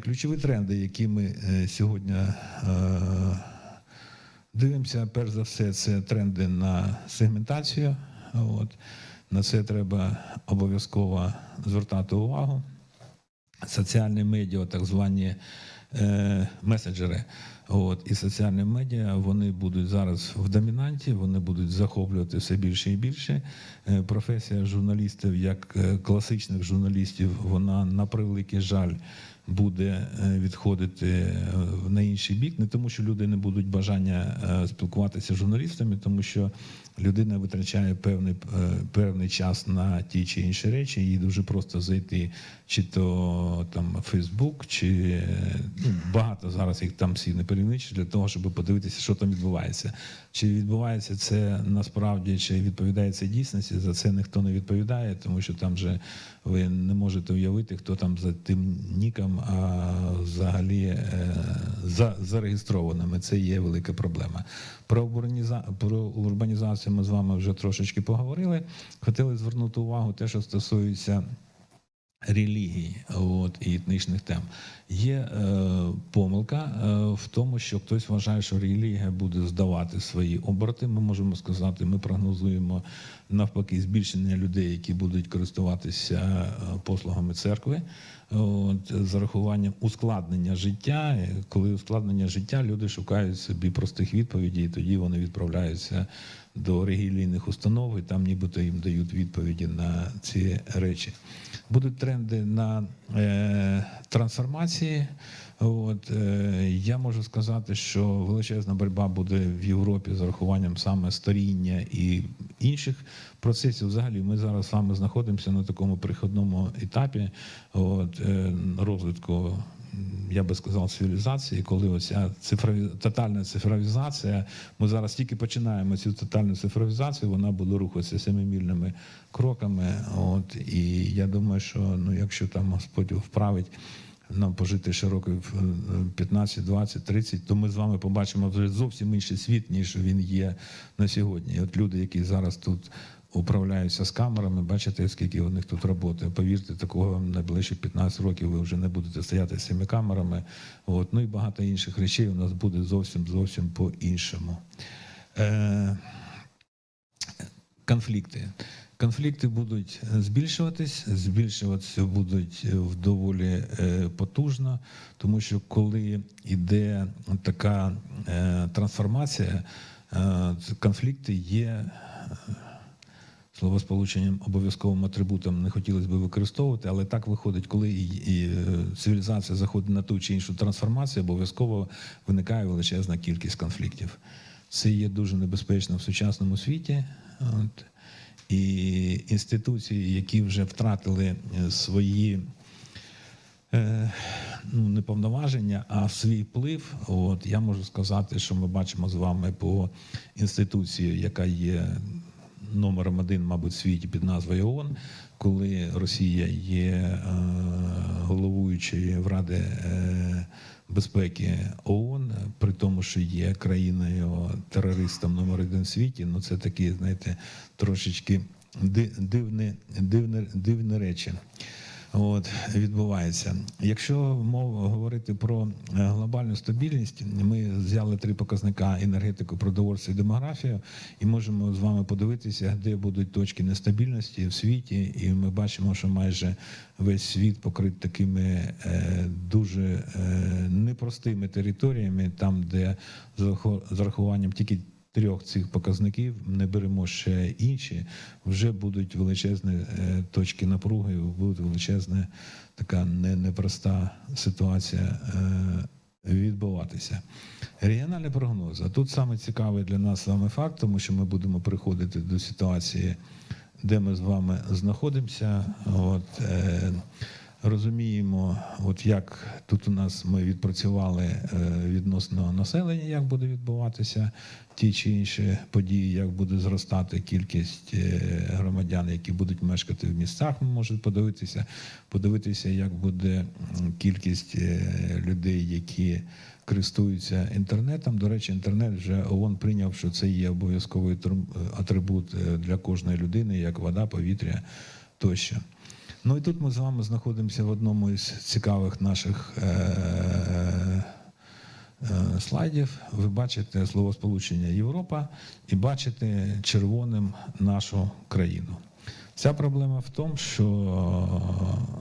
Ключові тренди, які ми е, сьогодні е, дивимося, перш за все, це тренди на сегментацію. От. На це треба обов'язково звертати увагу. Соціальні медіа, так звані е, меседжери. От, і соціальні медіа вони будуть зараз в домінанті, вони будуть захоплювати все більше і більше. Е, професія журналістів, як е, класичних журналістів, вона на превеликий жаль буде е, відходити на інший бік. Не тому, що люди не будуть бажання спілкуватися з журналістами, тому що людина витрачає певний, певний час на ті чи інші речі. Їй дуже просто зайти, чи то там Фейсбук, чи ну, багато зараз їх там всі не перелічиш, для того, щоб подивитися, що там відбувається. Чи відбувається це насправді, чи відповідає це дійсності? За це ніхто не відповідає, тому що там же ви не можете уявити, хто там за тим ніком, а взагалі е, за зареєстрованими. Це є велика проблема. Про урбаніза- про урбанізацію ми з вами вже трошечки поговорили. Хотіли звернути увагу те, що стосується релігій от, і етнічних тем. Є е, помилка е, в тому, що хтось вважає, що релігія буде здавати свої обороти. Ми можемо сказати, ми прогнозуємо навпаки збільшення людей, які будуть користуватися е, послугами церкви. От, з зарахуванням ускладнення життя. Коли ускладнення життя, люди шукають собі простих відповідей, і тоді вони відправляються до релігійних установ, і там нібито їм дають відповіді на ці речі. Будуть тренди на е, трансформації. От, е, я можу сказати, що величезна боротьба буде в Європі з урахуванням саме старіння і інших процесів. Взагалі, ми зараз саме знаходимося на такому приходному етапі от, е, розвитку я би сказав, цивілізації, коли оця цифрові тотальна цифровізація. Ми зараз тільки починаємо цю тотальну цифровізацію, вона буде рухатися семимільними кроками. От і я думаю, що ну, якщо там Господь вправить. Нам пожити ще років е, 15, 20, 30, то ми з вами побачимо вже зовсім інший світ, ніж він є на сьогодні. І от люди, які зараз тут управляються з камерами, бачите, скільки у них тут роботи. Повірте, такого найближчі 15 років ви вже не будете стояти з цими камерами. От. Ну і багато інших речей у нас буде зовсім зовсім по-іншому. Е- конфлікти. Конфлікти будуть збільшуватись, збільшуватися будуть в доволі е, потужно, тому що коли йде така е, трансформація, е, конфлікти є словосполученням обов'язковим атрибутом не хотілося б використовувати, але так виходить, коли і, і е, цивілізація заходить на ту чи іншу трансформацію, обов'язково виникає величезна кількість конфліктів. Це є дуже небезпечно в сучасному світі. От. І інституції, які вже втратили е, свої е, ну, не повноваження, а свій вплив. От я можу сказати, що ми бачимо з вами по інституції, яка є номером один, мабуть, в світі під назвою ООН, коли Росія є е, головуючою в Ради е, безпеки ООН, при тому, що є країною терористом номер один в світі. Ну це такі, знаєте, трошечки дивне дивні, дивні речі. От відбувається. Якщо мов говорити про е, глобальну стабільність, ми взяли три показника: енергетику, продовольство і демографію, і можемо з вами подивитися, де будуть точки нестабільності в світі. І ми бачимо, що майже весь світ покрит такими е, дуже е, непростими територіями, там, де з раху- з рахуванням тільки трьох цих показників, не беремо ще інші, вже будуть величезні е, точки напруги, буде величезна така непроста ситуація е, відбуватися. Регіональний прогноз. Тут саме цікавий для нас саме факт, тому що ми будемо приходити до ситуації, де ми з вами знаходимося. От, е, розуміємо, от як тут у нас ми відпрацювали е, відносно населення, як буде відбуватися ті чи інші події, як буде зростати кількість е, громадян, які будуть мешкати в містах. Ми можемо подивитися, подивитися, як буде кількість е, людей, які користуються інтернетом. До речі, інтернет вже ООН прийняв, що це є обов'язковий атрибут для кожної людини, як вода, повітря тощо. Ну і тут ми з вами знаходимося в одному із цікавих наших е- е, слайдів. Ви бачите словосполучення Європа і бачите червоним нашу країну. Вся проблема в тому, що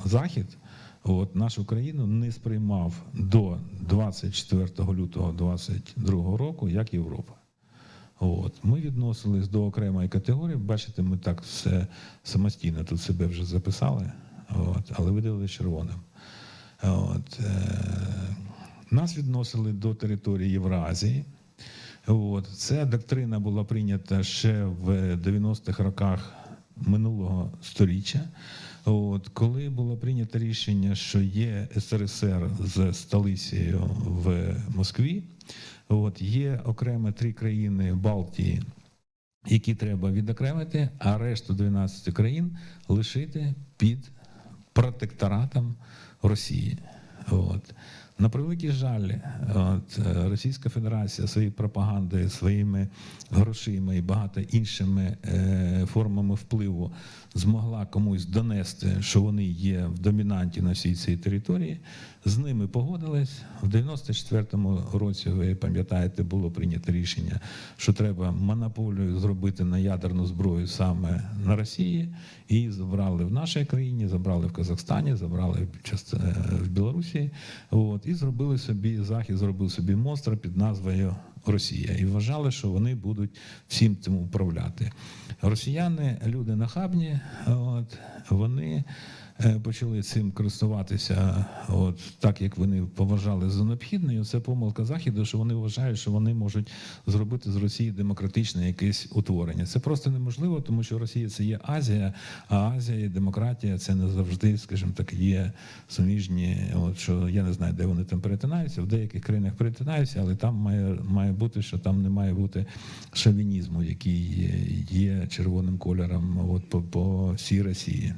Захід от, нашу країну не сприймав до 24 лютого 2022 року як Європа. От. Ми відносились до окремої категорії. Бачите, ми так все самостійно тут себе вже записали, от, але видали червоним. От, е, нас відносили до території Євразії. От. Ця доктрина була прийнята ще в 90-х роках минулого століття. От, коли було прийнято рішення, що є СРСР з столицею в Москві, от, є окремо три країни Балтії, які треба відокремити, а решту 12 країн лишити під протекторатом Росії. От. На превеликий жаль, от, е, Російська Федерація своєю пропагандою, своїми грошима і багато іншими е, формами впливу змогла комусь донести, що вони є в домінанті на всій цій території. З ними погодились. В 94-му році, ви пам'ятаєте, було прийнято рішення, що треба монополію зробити на ядерну зброю саме на Росії. І забрали в нашій країні, забрали в Казахстані, забрали в е, в Білорусі. От, і зробили собі захід, зробив собі монстра під назвою Росія. І вважали, що вони будуть всім цим управляти. Росіяни, люди нахабні, от, вони почали цим користуватися, от так як вони поважали за необхідне. І Це помилка заходу, що вони вважають, що вони можуть зробити з Росії демократичне якесь утворення. Це просто неможливо, тому що Росія це є Азія, а Азія і демократія це не завжди, скажімо так, є суміжні. От що я не знаю, де вони там перетинаються. В деяких країнах перетинаються, але там має має бути, що там не має бути шовінізму, який є червоним кольором от по, по всій Росії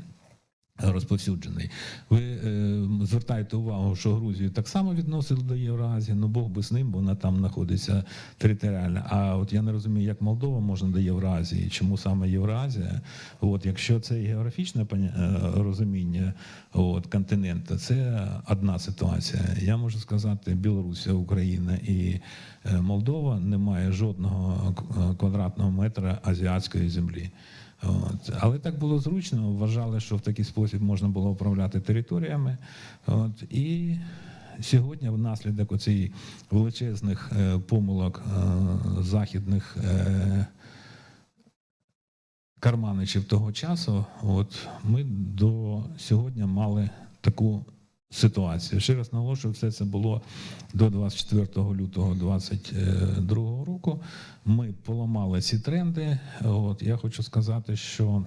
розповсюджений. Ви е, звертаєте увагу, що Грузію так само відносили до Євразії, ну Бог би з ним, бо вона там знаходиться територіально. А от я не розумію, як Молдова можна до Євразії, чому саме Євразія? От якщо це географічне е, розуміння от, континенту, це одна ситуація. Я можу сказати, Білорусія, Україна і е, Молдова не має жодного квадратного метра азіатської землі. От. Але так було зручно, вважали, що в такий спосіб можна було управляти територіями. От. І сьогодні, внаслідок оцих величезних е, помилок е, західних е, карманичів того часу, от, ми до сьогодні мали таку ситуацію. Ще раз наголошую, все це було до 24 лютого 2022 року. Ми поламали ці тренди. От я хочу сказати, що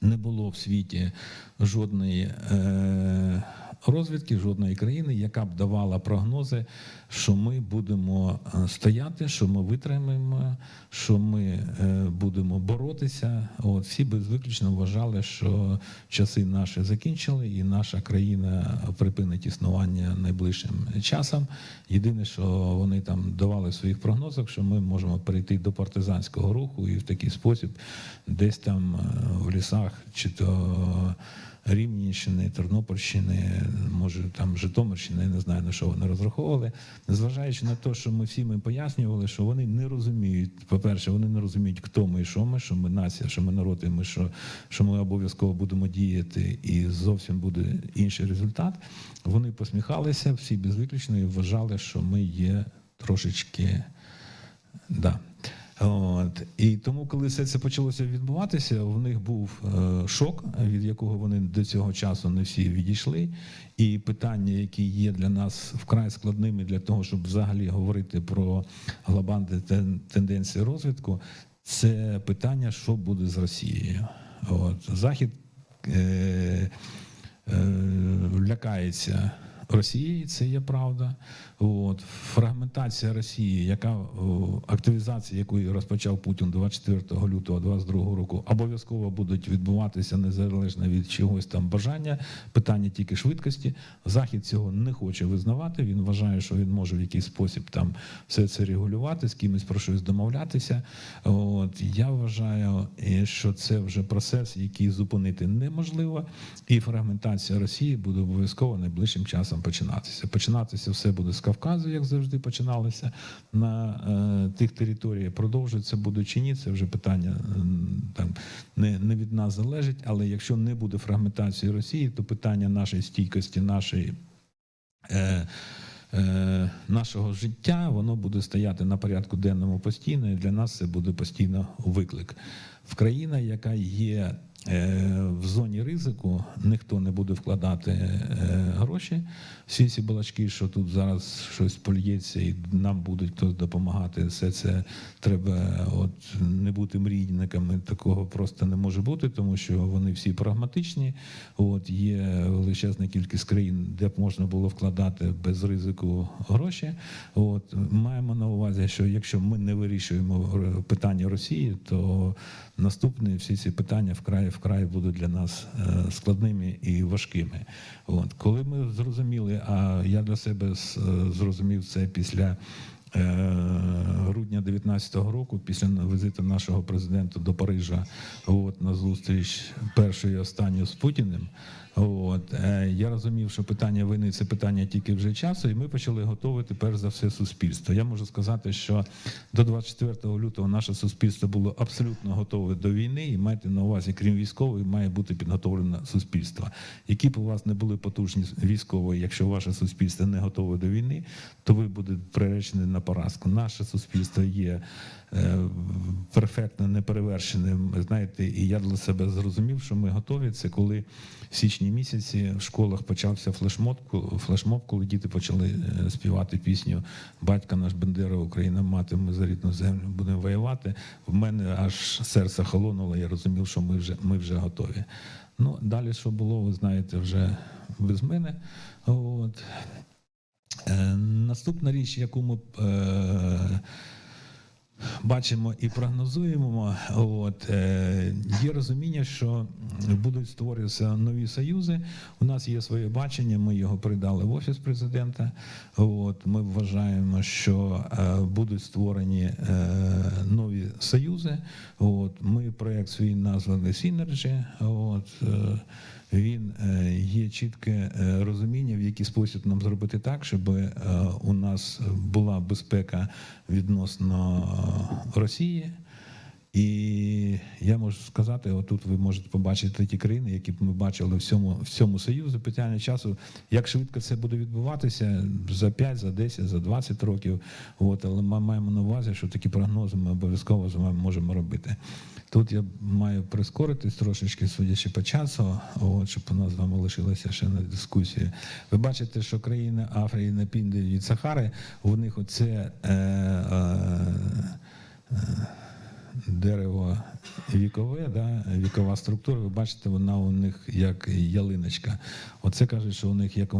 не було в світі жодної е, розвідки, жодної країни, яка б давала прогнози, що ми будемо е, стояти, що ми витримаємо, що ми е, будемо боротися. От всі безвиключно вважали, що часи наші закінчили, і наша країна припинить існування найближчим часом. Єдине, що вони там давали в своїх прогнозах, що ми можемо перейти до партизанського руху і в такий спосіб десь там е, в лісах, чи то Рівненщини, Тернопільщини, може там Житомирщини, я не знаю на що вони розраховували. Незважаючи на те, що ми всім їм пояснювали, що вони не розуміють. По-перше, вони не розуміють, хто ми і що ми, що ми нація, що ми народ, і ми що, що ми обов'язково будемо діяти, і зовсім буде інший результат. Вони посміхалися всі без виключення і вважали, що ми є трошечки. Да. От. І тому, коли все це почалося відбуватися, в них був е, шок, від якого вони до цього часу не всі відійшли. І питання, які є для нас вкрай складними для того, щоб взагалі говорити про глобальні тен- тенденції розвитку, це питання, що буде з Росією. От. Захід е, е, лякається Росії, це є правда. От фрагментація Росії, яка активізація якої розпочав Путін 24 лютого 2022 року, обов'язково будуть відбуватися незалежно від чогось там бажання. Питання тільки швидкості. Захід цього не хоче визнавати. Він вважає, що він може в якийсь спосіб там все це регулювати, з кимось про щось домовлятися. От я вважаю, що це вже процес, який зупинити неможливо, і фрагментація Росії буде обов'язково найближчим часом починатися. Починатися все буде з Кавказу, як завжди починалося на е, тих територіях. Продовжується буде чи ні, це вже питання м, там не, не від нас залежить. Але якщо не буде фрагментації Росії, то питання нашої стійкості, нашої. Е, е, Нашого життя воно буде стояти на порядку денному постійно, і для нас це буде постійно виклик. В країна, яка є е, в зоні ризику, ніхто не буде вкладати е, гроші. Всі ці балачки, що тут зараз щось польється, і нам будуть хтось допомагати. Все це треба от не бути мрійниками. Такого просто не може бути, тому що вони всі прагматичні. От є величезна кількість країн, де б можна було вкладати без ризику гроші. От маємо на увазі, що якщо ми не вирішуємо питання Росії, то наступні всі ці питання вкрай вкрай будуть для нас е, складними і важкими. От коли ми зрозуміли, а я для себе е, зрозумів це після. Е, Грудня 19-го року, після візиту нашого президента до Парижа, от на зустріч першою і останньою з Путіним. От е, я розумів, що питання війни це питання тільки вже часу, і ми почали готувати перш за все суспільство. Я можу сказати, що до 24 лютого наше суспільство було абсолютно готове до війни, і майте на увазі, крім військової, має бути підготовлене суспільство. Які б у вас не були потужні військові, якщо ваше суспільство не готове до війни, то ви будете приречені на поразку. Наше суспільство є е, перфектно неперевершеним. Знаєте, і я для себе зрозумів, що ми готові. Це коли в січні місяці в школах почався флешмоб, флешмоб, коли діти почали е, співати пісню Батька наш Бендера, Україна, мати, ми за рідну землю будемо воювати. В мене аж серце холонуло. Я розумів, що ми вже ми вже готові. Ну далі, що було, ви знаєте, вже без мене. От. Е, Наступна річ, яку ми е, бачимо і прогнозуємо, от, е, є розуміння, що будуть створюватися нові союзи. У нас є своє бачення, ми його передали в офіс президента. От, ми вважаємо, що будуть створені нові союзи. От, ми проєкт свій назвали Synergy. От, він е, є чітке е, розуміння, в який спосіб нам зробити так, щоб е, у нас була безпека відносно Росії. І я можу сказати, отут ви можете побачити ті країни, які б ми бачили в цьому, в цьому союзі. Питання часу, як швидко це буде відбуватися за 5, за 10, за 20 років. От, але ми маємо на увазі, що такі прогнози ми обов'язково з вами можемо робити. Тут я маю прискоритись трошечки, судячи по часу, от, щоб у нас з вами лишилася ще на дискусії. Ви бачите, що країни Африки на південь від Сахари, у них оце. Е, е, е, дерево вікове, да, вікова структура, ви бачите, вона у них як ялиночка. Оце кажуть, що у них як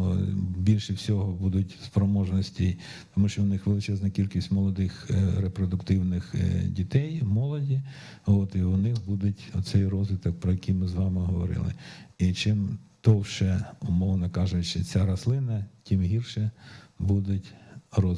більше всього будуть спроможності, тому що у них величезна кількість молодих е, репродуктивних е, дітей, молоді. От, і у них буде оцей розвиток, про який ми з вами говорили. І чим довше, умовно кажучи, ця рослина, тим гірше будуть розвиток.